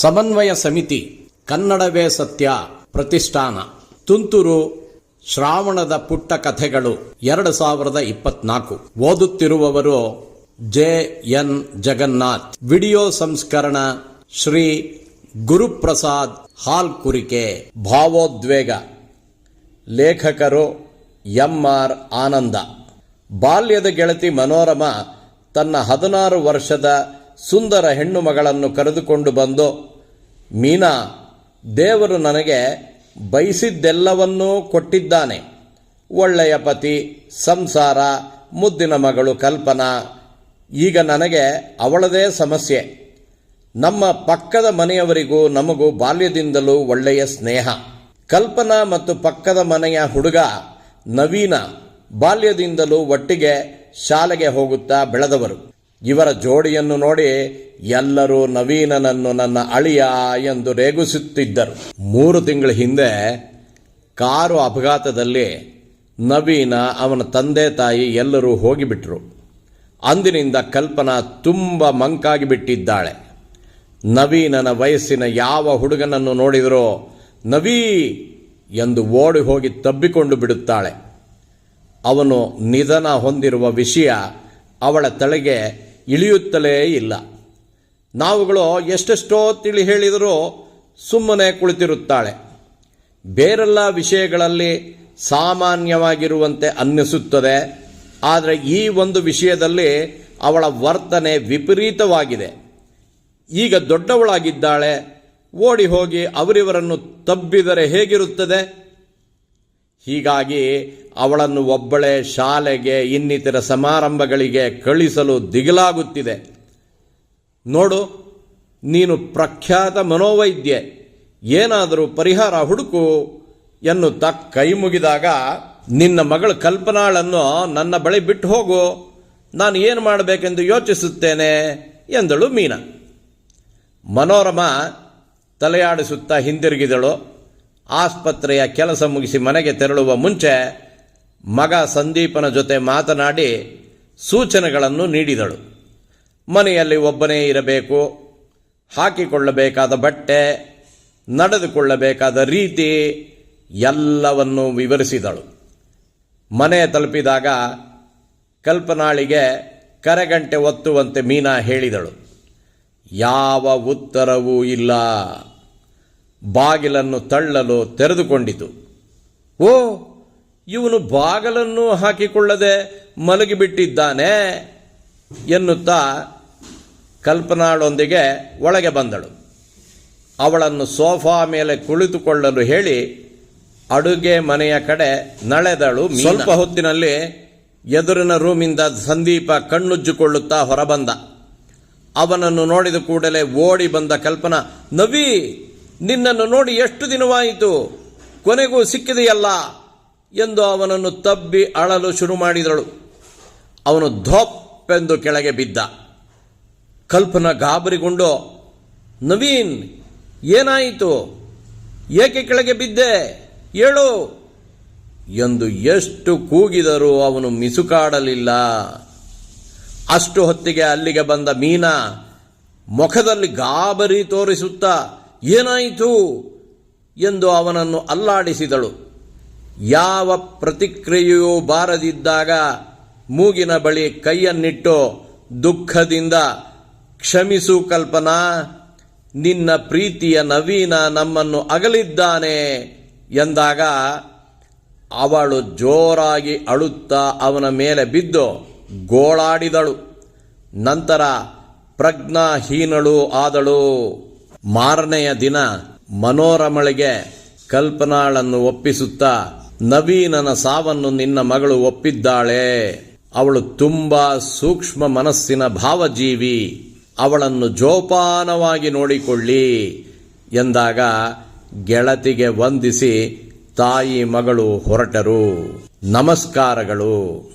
ಸಮನ್ವಯ ಸಮಿತಿ ಕನ್ನಡವೇ ಸತ್ಯ ಪ್ರತಿಷ್ಠಾನ. ತುಂತುರು ಶ್ರಾವಣದ ಪುಟ್ಟ ಕಥೆಗಳು ಎರಡು ಸಾವಿರದ ಇಪ್ಪತ್ನಾಲ್ಕು. ಓದುತ್ತಿರುವವರು ಜೆ ಎನ್ ಜಗನ್ನಾಥ್. ವಿಡಿಯೋ ಸಂಸ್ಕರಣ ಶ್ರೀ ಗುರುಪ್ರಸಾದ್ ಹಾಲ್ ಕುರಿಕೆ ಭಾವೋದ್ವೇಗ. ಲೇಖಕರು ಎಂ ಆರ್ ಆನಂದ. ಬಾಲ್ಯದ ಗೆಳತಿ ಮನೋರಮ ತನ್ನ ಹದಿನಾರು ವರ್ಷದ ಸುಂದರ ಹೆಣ್ಣು ಮಗಳನ್ನು ಕರೆದುಕೊಂಡು ಬಂದು, ಮೀನಾ, ದೇವರು ನನಗೆ ಬಯಸಿದ್ದೆಲ್ಲವನ್ನೂ ಕೊಟ್ಟಿದ್ದಾನೆ. ಒಳ್ಳೆಯ ಪತಿ, ಸಂಸಾರ, ಮುದ್ದಿನ ಮಗಳು ಕಲ್ಪನಾ, ಈಗ ನನಗೆ ಅವಳದೇ ಸಮಸ್ಯೆ. ನಮ್ಮ ಪಕ್ಕದ ಮನೆಯವರಿಗೂ ನಮಗೂ ಬಾಲ್ಯದಿಂದಲೂ ಒಳ್ಳೆಯ ಸ್ನೇಹ. ಕಲ್ಪನಾ ಮತ್ತು ಪಕ್ಕದ ಮನೆಯ ಹುಡುಗ ನವೀನ ಬಾಲ್ಯದಿಂದಲೂ ಒಟ್ಟಿಗೆ ಶಾಲೆಗೆ ಹೋಗುತ್ತಾ ಬೆಳೆದವರು. ಇವರ ಜೋಡಿಯನ್ನು ನೋಡಿ ಎಲ್ಲರೂ ನವೀನನನ್ನು ನನ್ನ ಅಳಿಯ ಎಂದು ರೇಗಿಸುತ್ತಿದ್ದರು. ಮೂರು ತಿಂಗಳ ಹಿಂದೆ ಕಾರು ಅಪಘಾತದಲ್ಲಿ ನವೀನ ಅವನ ತಂದೆ ತಾಯಿ ಎಲ್ಲರೂ ಹೋಗಿಬಿಟ್ರು. ಅಂದಿನಿಂದ ಕಲ್ಪನಾ ತುಂಬ ಮಂಕಾಗಿ ಬಿಟ್ಟಿದ್ದಾಳೆ. ನವೀನನ ವಯಸ್ಸಿನ ಯಾವ ಹುಡುಗನನ್ನು ನೋಡಿದರೂ ನವೀ ಎಂದು ಓಡಿ ಹೋಗಿ ತಬ್ಬಿಕೊಂಡು ಬಿಡುತ್ತಾಳೆ. ಅವನು ನಿಧನ ಹೊಂದಿರುವ ವಿಷಯ ಅವಳ ತಲೆಗೆ ಇಳಿಯುತ್ತಲೇ ಇಲ್ಲ. ನಾವುಗಳು ಎಷ್ಟೆಷ್ಟೋ ತಿಳಿ ಹೇಳಿದರೂ ಸುಮ್ಮನೆ ಕುಳಿತಿರುತ್ತಾಳೆ. ಬೇರೆಲ್ಲ ವಿಷಯಗಳಲ್ಲಿ ಸಾಮಾನ್ಯವಾಗಿರುವಂತೆ ಅನ್ನಿಸುತ್ತದೆ. ಆದರೆ ಈ ಒಂದು ವಿಷಯದಲ್ಲಿ ಅವಳ ವರ್ತನೆ ವಿಪರೀತವಾಗಿದೆ. ಈಗ ದೊಡ್ಡವಳಾಗಿದ್ದಾಳೆ. ಓಡಿ ಹೋಗಿ ಅವರಿವರನ್ನು ತಬ್ಬಿದರೆ ಹೇಗಿರುತ್ತದೆ? ಹೀಗಾಗಿ ಅವಳನ್ನು ಒಬ್ಬಳೆ ಶಾಲೆಗೆ, ಇನ್ನಿತರ ಸಮಾರಂಭಗಳಿಗೆ ಕಳಿಸಲು ದಿಗಿಲಾಗುತ್ತಿದೆ. ನೋಡು, ನೀನು ಪ್ರಖ್ಯಾತ ಮನೋವೈದ್ಯೆ. ಏನಾದರೂ ಪರಿಹಾರ ಹುಡುಕು ಎನ್ನುತ್ತಾ ಕೈ ಮುಗಿದಾಗ, ನಿನ್ನ ಮಗಳು ಕಲ್ಪನಾಳನ್ನು ನನ್ನ ಬಳಿ ಬಿಟ್ಟು ಹೋಗು. ನಾನು ಏನು ಮಾಡಬೇಕೆಂದು ಯೋಚಿಸುತ್ತೇನೆ ಎಂದಳು ಮೀನಾ. ಮನೋರಮ ತಲೆಯಾಡಿಸುತ್ತಾ ಹಿಂದಿರುಗಿದಳು. ಆಸ್ಪತ್ರೆಯ ಕೆಲಸ ಮುಗಿಸಿ ಮನೆಗೆ ತೆರಳುವ ಮುಂಚೆ ಮಗ ಸಂದೀಪನ ಜೊತೆ ಮಾತನಾಡಿ ಸೂಚನೆಗಳನ್ನು ನೀಡಿದಳು. ಮನೆಯಲ್ಲಿ ಒಬ್ಬನೇ ಇರಬೇಕು, ಹಾಕಿಕೊಳ್ಳಬೇಕಾದ ಬಟ್ಟೆ, ನಡೆದುಕೊಳ್ಳಬೇಕಾದ ರೀತಿ ಎಲ್ಲವನ್ನು ವಿವರಿಸಿದಳು. ಮನೆ ತಲುಪಿದಾಗ ಕಲ್ಪನಾಳಿಗೆ ಕರೆಗಂಟೆ ಒತ್ತುವಂತೆ ಮೀನಾ ಹೇಳಿದಳು. ಯಾವ ಉತ್ತರವೂ ಇಲ್ಲ. ಬಾಗಿಲನ್ನು ತಳ್ಳಲು ತೆರೆದುಕೊಂಡಿತು. ಓ, ಇವನು ಬಾಗಿಲನ್ನು ಹಾಕಿಕೊಳ್ಳದೆ ಮಲಗಿಬಿಟ್ಟಿದ್ದಾನೆ ಎನ್ನುತ್ತಾ ಕಲ್ಪನಾಳೊಂದಿಗೆ ಒಳಗೆ ಬಂದಳು. ಅವಳನ್ನು ಸೋಫಾ ಮೇಲೆ ಕುಳಿತುಕೊಳ್ಳಲು ಹೇಳಿ ಅಡುಗೆ ಮನೆಯ ಕಡೆ ನಳೆದಳು ಸ್ವಲ್ಪ ಹೊತ್ತಿನಲ್ಲಿ ಎದುರಿನ ರೂಮಿಂದ ಸಂದೀಪ ಕಣ್ಣುಜ್ಜುಕೊಳ್ಳುತ್ತಾ ಹೊರಬಂದ. ಅವನನ್ನು ನೋಡಿದ ಕೂಡಲೇ ಓಡಿ ಬಂದ ಕಲ್ಪನಾ ನವಿ ನಿನ್ನನ್ನು ನೋಡಿ ಎಷ್ಟು ದಿನವಾಯಿತು? ಕೊನೆಗೂ ಸಿಕ್ಕಿದೆಯಲ್ಲ ಎಂದು ಅವನನ್ನು ತಬ್ಬಿ ಅಳಲು ಶುರು ಮಾಡಿದಳು. ಅವನು ಧೋಪ್ಪೆಂದು ಕೆಳಗೆ ಬಿದ್ದ. ಕಲ್ಪನ ಗಾಬರಿಗೊಂಡು, ನವೀನ್, ಏನಾಯಿತು? ಏಕೆ ಕೆಳಗೆ ಬಿದ್ದೆ? ಹೇಳು ಎಂದು ಎಷ್ಟು ಕೂಗಿದರೂ ಅವನು ಮಿಸುಕಾಡಲಿಲ್ಲ. ಅಷ್ಟು ಹೊತ್ತಿಗೆ ಅಲ್ಲಿಗೆ ಬಂದ ಮೀನಾ ಮುಖದಲ್ಲಿ ಗಾಬರಿ ತೋರಿಸುತ್ತಾ ಏನಾಯಿತು ಎಂದು ಅವನನ್ನು ಅಲ್ಲಾಡಿಸಿದಳು. ಯಾವ ಪ್ರತಿಕ್ರಿಯೆಯೂ ಬಾರದಿದ್ದಾಗ ಮೂಗಿನ ಬಳಿ ಕೈಯನ್ನಿಟ್ಟು ದುಃಖದಿಂದ ಕ್ಷಮಿಸು ಕಲ್ಪನಾ, ನಿನ್ನ ಪ್ರೀತಿಯ ನವೀನ ನಮ್ಮನ್ನು ಅಗಲಿದ್ದಾನೆ ಎಂದಾಗ ಅವಳು ಜೋರಾಗಿ ಅಳುತ್ತಾ ಅವನ ಮೇಲೆ ಬಿದ್ದು ಗೋಳಾಡಿದಳು. ನಂತರ ಪ್ರಜ್ಞಾಹೀನಳು ಆದಳು. ಮಾರನೆಯ ದಿನ ಮನೋರಮಳಿಗೆ ಕಲ್ಪನಾಳನ್ನು ಒಪ್ಪಿಸುತ್ತಾ, ನವೀನನ ಸಾವನ್ನು ನಿನ್ನ ಮಗಳು ಒಪ್ಪಿದ್ದಾಳೆ. ಅವಳು ತುಂಬಾ ಸೂಕ್ಷ್ಮ ಮನಸ್ಸಿನ ಭಾವಜೀವಿ. ಅವಳನ್ನು ಜೋಪಾನವಾಗಿ ನೋಡಿಕೊಳ್ಳಿ ಎಂದಾಗ ಗೆಳತಿಗೆ ವಂದಿಸಿ ತಾಯಿ ಮಗಳು ಹೊರಟರು. ನಮಸ್ಕಾರಗಳು.